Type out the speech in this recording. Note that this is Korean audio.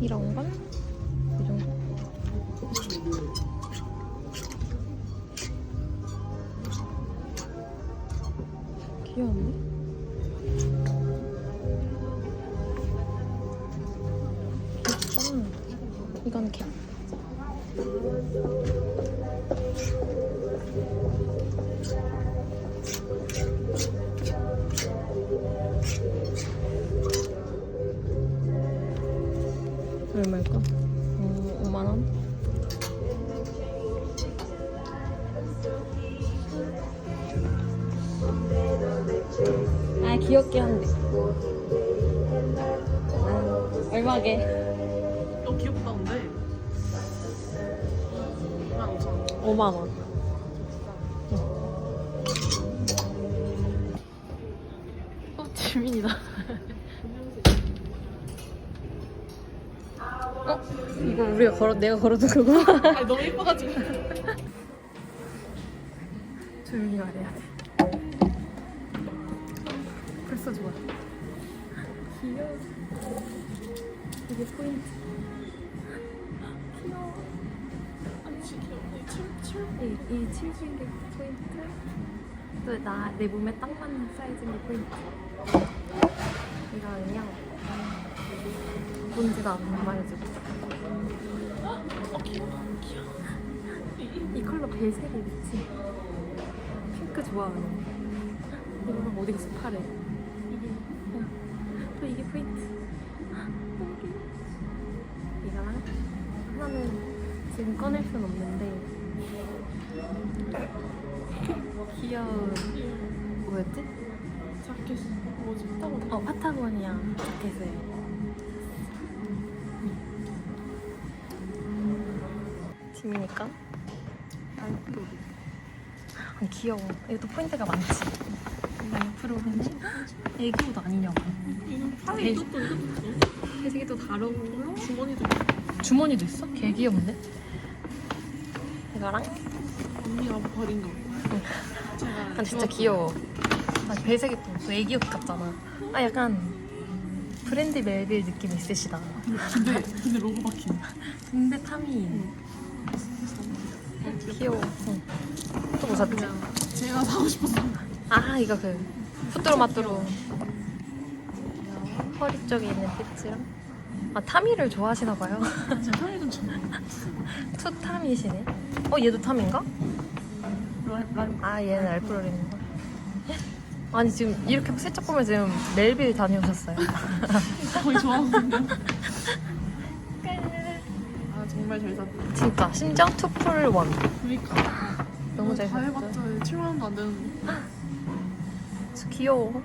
이런 건? 이 정도? 귀여운데? 이건 캡. 얼마일까? 어, 5만원? 아, 귀엽게 한데. 아, 얼마게? 어 귀엽다 근데 2만 5천 원 5만 원. 어, 지민이다. 어? 이거 우리가 걸어, 내가 걸어둔 그거? 아니 너무 예뻐가지고 조용히 말해야 돼. 벌써 좋아. 귀여워. 이게 포인트. 귀여워. 아치 이, 이 칠진 게 포인트. 또 나 내 몸에 딱 맞는 사이즈인 게 포인트. 이거는요. 뭔지도 안 말해주고. 어 귀여워 귀여워 이 컬러 벨색이 미치. 핑크 좋아하는. 이거는 어디 가서 파래. 이게 어. 또 이게 포인트. 이거랑 하나는 지금 꺼낼 순 없는데 귀여운 뭐였지? 자켓 뭐지 타고. 어 파타고니아 자켓을. 짐이니까? 알프로 아, 귀여워. 이것도 포인트가 많지. 프로는 애기 옷 아니냐고. 이것도 있어 되게 또 다르고. 주머니도 주머니도 있어? 개 귀여운데? 이거랑? 언니 아바린가 제가 아 진짜 귀여워. 아 배색이 또, 또 애기 옷 같잖아. 아 약간 브랜드 멜빌 느낌 있으시다. 근데 근데 로고 박힌 근데 탐이 귀여워. 응. 또뭐 샀지? 제가 사고 싶었어. 아 이거 그 푸뚜루 마뚜루. 허리 쪽에 있는 패치랑 아 타미를 좋아하시나 봐요. 제 편의점 좀 투 타미시네. 어 얘도 탐인가? 랄아 얘는 알프로렌인가? 아니 지금 이렇게 슬쩍 보면 지금 멜빌 다녀오셨어요. 거의 좋아하거든요? 아 정말 잘 샀다. 진짜. 심지어 투풀 원. 그니까. 너무 잘다 샀죠. 해봤자 7만 원도 안 되는데 귀여워